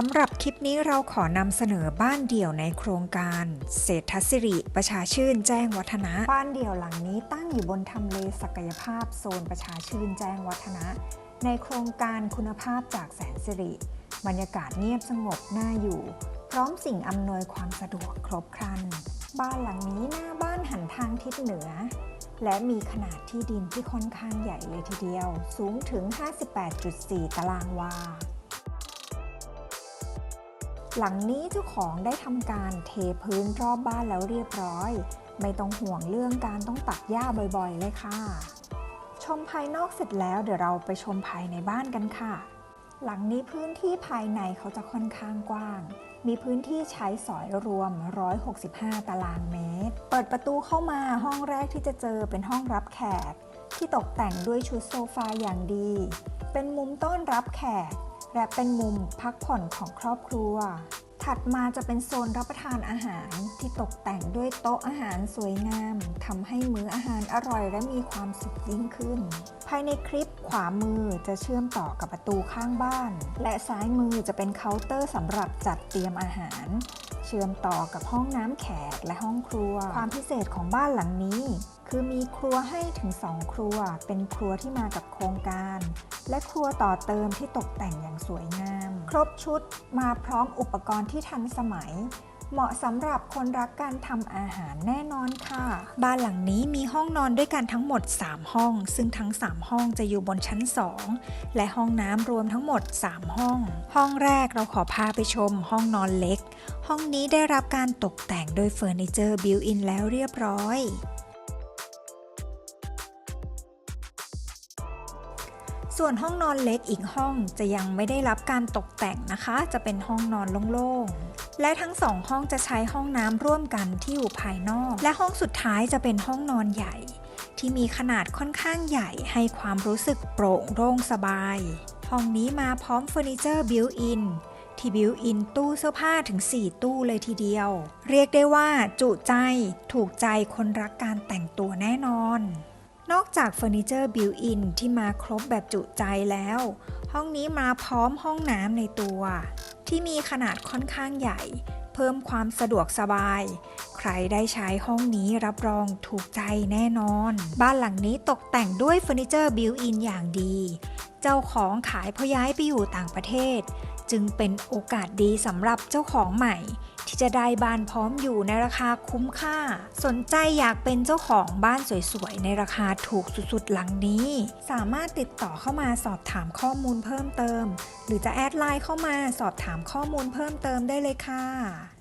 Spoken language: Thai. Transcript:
สำหรับคลิปนี้เราขอนำเสนอบ้านเดี่ยวในโครงการ เศรษฐศิริ ประชาชื่นแจ้งวัฒนะ บ้านเดี่ยวหลังนี้ตั้งอยู่บนทำเลศักยภาพโซนประชาชื่นแจ้งวัฒนะ ในโครงการคุณภาพจากแสนสิริ บรรยากาศเงียบสงบน่าอยู่ พร้อมสิ่งอำนวยความสะดวกครบครัน บ้านหลังนี้หน้าบ้านหันทางทิศเหนือ และมีขนาดที่ดินที่ค่อนข้างใหญ่เลยทีเดียว สูงถึง 58.4 ตารางวา หลังนี้เจ้าของได้ทำการเทพื้นรอบบ้านแล้วเรียบร้อย ไม่ต้องห่วงเรื่องการต้องตัดหญ้าบ่อยๆ เลยค่ะ ชมภายนอกเสร็จแล้วเดี๋ยวเราไปชมภายในบ้านกันค่ะ หลังนี้พื้นที่ภายในเขาจะค่อนข้างกว้าง มีพื้นที่ใช้สอยรวม 165 ตารางเมตร เปิดประตูเข้ามาห้องแรกที่จะเจอเป็นห้องรับแขก ที่ตกแต่งด้วยชุดโซฟาอย่างดี เป็นมุมต้อนรับแขก และเป็นมุมพักผ่อนของครอบครัว ถัดมาจะเป็นโซนรับประทานอาหารที่ตกแต่งด้วยโต๊ะอาหารสวยงามทำให้มื้ออาหารอร่อยและมีความสุขยิ่งขึ้น ภายในคลิปขวามือจะเชื่อมต่อกับประตูข้างบ้าน และซ้ายมือจะเป็นเคาน์เตอร์สำหรับจัดเตรียมอาหาร เชื่อมต่อกับห้องน้ำแขกและห้องครัว ความพิเศษของบ้านหลังนี้ คือมีครัวให้ถึง 2 ครัว เป็นครัวที่มากับโครงการ และครัวต่อเติมที่ตกแต่งอย่างสวยงาม ครบชุดมาพร้อมอุปกรณ์ที่ทันสมัย เหมาะสำหรับคนรักการทำอาหารแน่นอนค่ะ บ้านหลังนี้มีห้องนอนด้วยกันทั้งหมด 3 ห้อง ซึ่งทั้ง 3 ห้องจะอยู่บนชั้น 2 และห้องน้ำรวมทั้งหมด 3 ห้อง ห้องแรกเราขอพาไปชมห้องนอนเล็ก ห้องนี้ได้รับการตกแต่งโดยเฟอร์นิเจอร์บิวอินแล้วเรียบร้อย ส่วนห้องนอนเล็กอีกห้องจะยังไม่ได้รับการตกแต่งนะคะ จะเป็นห้องนอนโล่งๆ และทั้งสองห้องจะใช้ห้องน้ำร่วมกันที่อยู่ภายนอก และห้องสุดท้ายจะเป็นห้องนอนใหญ่ ที่มีขนาดค่อนข้างใหญ่ให้ความรู้สึกโปร่งโล่งสบาย ห้องนี้มาพร้อมเฟอร์นิเจอร์บิวอินที่บิวอินตู้เสื้อผ้าถึง 4 ตู้เลยทีเดียว เรียกได้ว่าจุใจถูกใจคนรักการแต่งตัวแน่นอน นอกจากเฟอร์นิเจอร์บิวอินที่มาครบแบบจุใจแล้ว ห้องนี้มาพร้อมห้องน้ำในตัว ที่มีขนาดค่อนข้างใหญ่ เพิ่มความสะดวกสบาย ใครได้ใช้ห้องนี้รับรองถูกใจแน่นอน บ้านหลังนี้ตกแต่งด้วยเฟอร์นิเจอร์บิวอินอย่างดี เจ้าของขายเพราะย้ายไปอยู่ต่างประเทศ จึงเป็นโอกาสดีสำหรับเจ้าของใหม่ ที่จะได้บ้านพร้อมอยู่ในราคาคุ้มค่า สนใจอยากเป็นเจ้าของบ้านสวยๆ ในราคาถูกสุดๆ หลังนี้ สามารถติดต่อเข้ามาสอบถามข้อมูลเพิ่มเติม หรือจะแอดไลน์เข้ามาสอบถามข้อมูลเพิ่มเติมได้เลยค่ะ